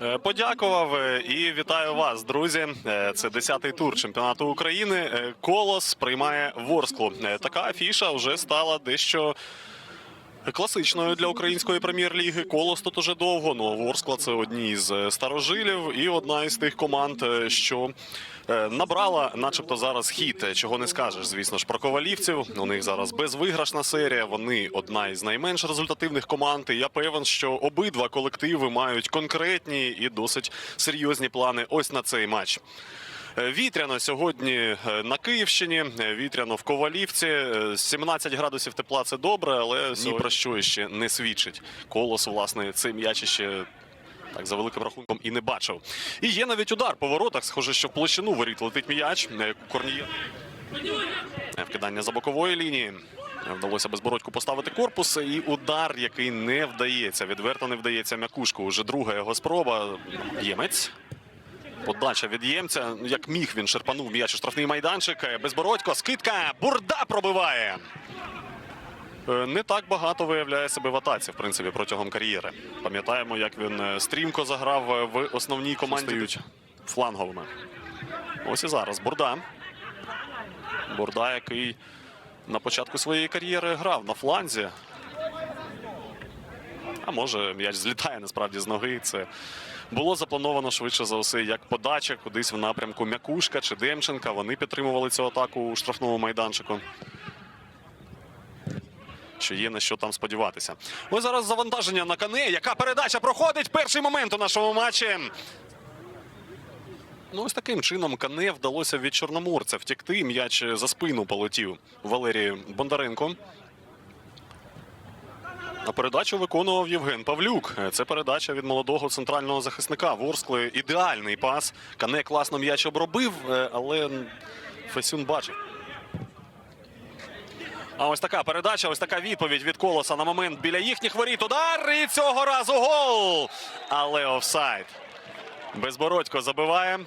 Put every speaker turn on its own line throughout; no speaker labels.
Е, Подякував е, і вітаю вас, друзі. Е, Це 10-й тур чемпіонату України. Колос приймає Ворсклу. Така афіша вже стала дещо. Класичною для української прем'єр-ліги колос тут уже довго. Ну Ворскла це одні з е, старожилів і одна із тих команд, е, що е, набрала, начебто, зараз хід. Чого не скажеш, звісно ж, про ковалівців. У них зараз безвиграшна серія. Вони одна із найменш результативних команд. І я певен, що обидва колективи мають конкретні і досить серйозні плани. Ось на цей матч. Е, Вітряно сьогодні е, на Київщині, е, вітряно в Ковалівці. Е, 17 градусів тепла це добре, але ні про що ще не свідчить. Колос, власне, цей м'яч ще так за великим рахунком і не бачив. І є навіть удар по воротах. Схоже, що в площину воріт летить м'яч. Корнієн. Вкидання за бокової лінії. Вдалося безбородьку поставити корпус. І удар, який не вдається. Відверто не вдається м'якушку. Уже друга його спроба. Ємець. Подача від ємця. Ну, Як міг він шерпанув м'яч у штрафний майданчик. Е, Безбородько, скидка. Бурда пробиває. Е, Не так багато виявляє себе в атаці, в принципі, протягом кар'єри. Пам'ятаємо, як він е, стрімко заграв в основній команді фланговими. Ось і зараз Бурда. Бурда, який на початку своєї кар'єри грав на фланзі. А може, м'яч злітає насправді з ноги. Це було заплановано швидше за все, як подача кудись в напрямку Мякушка чи Демченка. Вони підтримували цю атаку у штрафному майданчику. Що є на що там сподіватися. Ось зараз завантаження на кане. Яка передача проходить? Перший момент у нашому матчі. Ну, ось таким чином Кане вдалося від Чорноморця втекти. М'яч за спину полетів Валерію Бондаренко. А передачу виконував Євген Павлюк. Це передача від молодого центрального захисника Ворскли. Ідеальний пас. Кане класно м'яч обробив, е, але Фесюн бачив. А ось така передача, ось така відповідь від колоса на момент біля їхніх воріт. Удар і цього разу гол. Але офсайд. Безбородько забиває.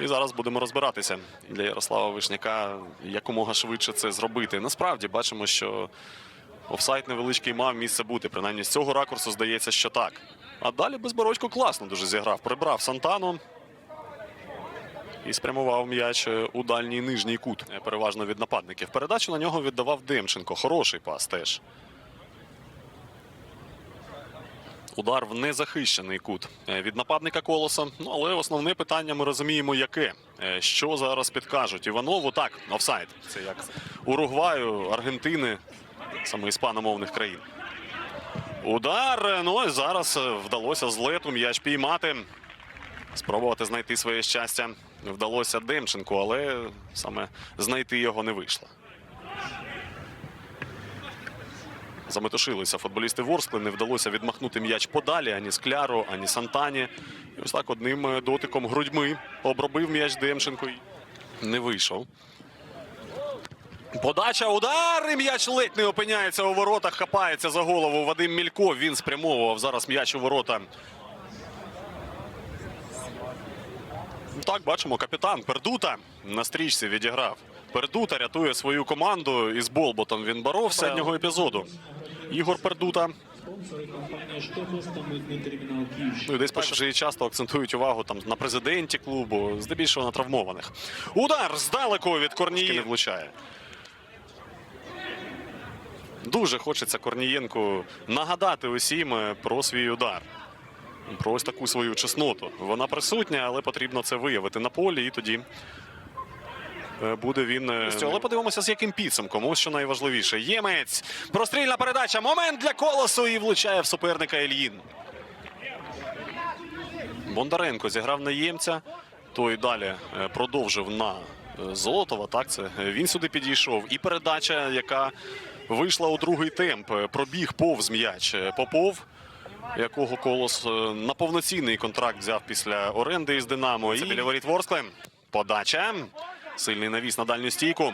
І зараз будемо розбиратися для Ярослава Вишняка якомога швидше це зробити. Насправді бачимо, що офсайд невеличкий мав місце бути. Принаймні з цього ракурсу здається, що так. А далі Безбородько класно дуже зіграв. Прибрав Сантану і спрямував м'яч е, у дальній нижній кут, е, переважно від нападників. Передачу на нього віддавав Демченко. Хороший пас теж. Удар в незахищений кут е, від нападника колоса. Ну але основне питання ми розуміємо, яке що зараз підкажуть Іванову. Так, офсайд. Це як Уругваю, Аргентини, саме іспаномовних країн. Удар. Ну і зараз вдалося з лету м'яч піймати. Спробувати знайти своє щастя вдалося Демченку, але саме знайти його не вийшло. Заметушилися футболісти Ворскли. Не вдалося відмахнути м'яч подалі ані Скляру, ані Сантані. І ось так одним дотиком грудьми обробив м'яч Демченко. і Не вийшов. Подача, удар! І м'яч ледь не опиняється у воротах. Хапається за голову Вадим Мілько. Він спрямовував зараз м'яч у ворота. Так, бачимо, капітан Пердута на стрічці відіграв. Пердута рятує свою команду із Болботом. Він боровся одного епізоду. Ігор Пердута. Ну і десь перше вже часто акцентують увагу там на президенті клубу, здебільшого на травмованих. Удар здалеку від Корнієнка не влучає. Дуже хочеться Корнієнку нагадати усім е, про свій удар. Про ось таку свою чесноту. Вона присутня, але потрібно це виявити на полі, і тоді е, буде він. е, Але подивимося, з яким підсумком. Ось що найважливіше. Ємець. Прострільна передача. Момент для колосу і влучає в суперника Ільїн. Бондаренко зіграв на ємця. Той далі продовжив на Золотова. Так, це він сюди підійшов. І передача, яка вийшла у другий темп. Пробіг повз м'яч. Попов, якого колос е, на повноцінний контракт взяв після оренди із Динамо. Це біля воріт Ворскли. Подача. Сильний навіс на дальню стійку.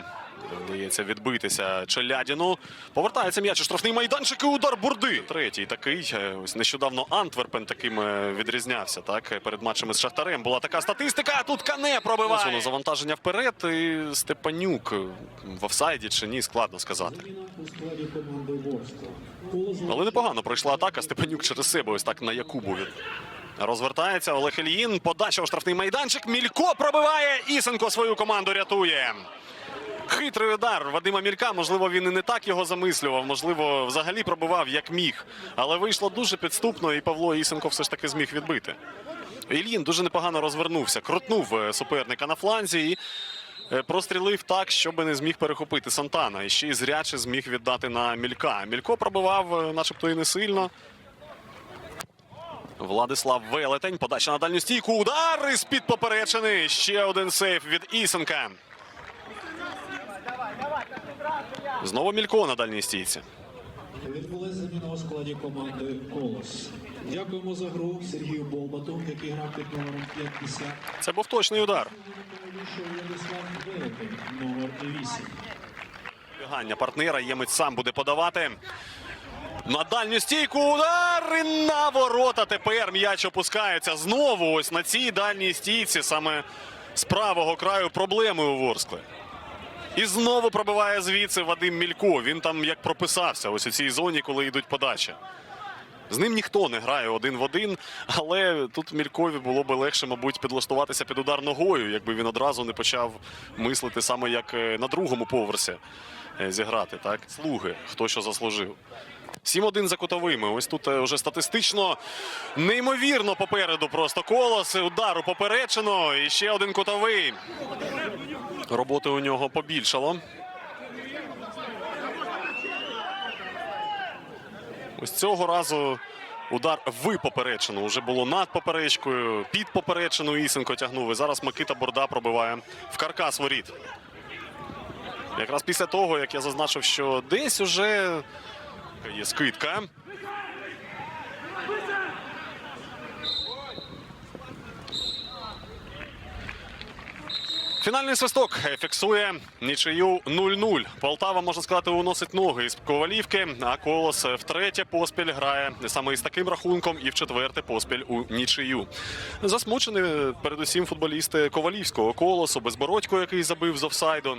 Вдається відбитися Челядіну. Повертається м'яч штрафний майданчик і удар бурди. Третій такий. Е, Ось нещодавно Антверпен таким е, відрізнявся. Так перед матчем із Шахтарем була така статистика. А тут Кане пробиває. Воно завантаження вперед. І Степанюк в офсайді чи ні, складно сказати. Але непогано пройшла атака. Степанюк через себе ось так на Якубу Розвертається Олег Ільїн. Подача у штрафний майданчик. Мілько пробиває. Ісенко свою команду рятує. Хитрий удар Вадима Мілька. Можливо, він і не так його замислював. Можливо, взагалі пробивав як міг. Але вийшло дуже підступно, і Павло Ісенко все ж таки зміг відбити. Ільїн дуже непогано розвернувся, крутнув е, суперника на фланзі і е, прострілив так, щоб не зміг перехопити Сантана. І ще й зряче зміг віддати на Мілька. Мілько пробивав, е, начебто, і не сильно. Владислав Велетень. Подача на дальню стійку. Удар із під поперечини. Ще один сейф від Ісенка. Знову Мілько на дальній стійці.
Відбулася заміна у складі команди Колос. Дякуємо за гру Сергію Болбату, який грав під номером 50.
Це був точний удар.
Владислав номер 8.
Бігання партнера. Ємець сам буде подавати. На дальню стійку удар і на ворота. Тепер м'яч опускається. Знову ось на цій дальній стійці, саме з правого краю, проблеми у Ворскли. І знову пробиває звідси Вадим Мілько. Він там як прописався ось у цій зоні, коли йдуть подачі. З ним ніхто не грає один в один, але тут Мількові було би легше, мабуть, підлаштуватися під удар ногою, якби він одразу не почав мислити саме як е, на другому поверсі е, зіграти. Так, слуги, хто що заслужив. 7-1 за кутовими. Ось тут е, вже статистично неймовірно попереду просто колос. Удару поперечено. І ще один кутовий. Роботи у нього побільшало. Ось цього разу удар в поперечину. Уже було над поперечкою, під поперечину Ісенко тягнув. І зараз Микита Борда пробиває в каркас воріт. Якраз після того, як я зазначив, що десь уже є скидка. Фінальний свисток фіксує нічию 0-0. Полтава, можна сказати, уносить ноги із Ковалівки, а Колос втретє поспіль грає саме із таким рахунком і в четверте поспіль у нічию. Засмучені передусім футболісти Ковалівського колосу, Безбородько, який забив з офсайду.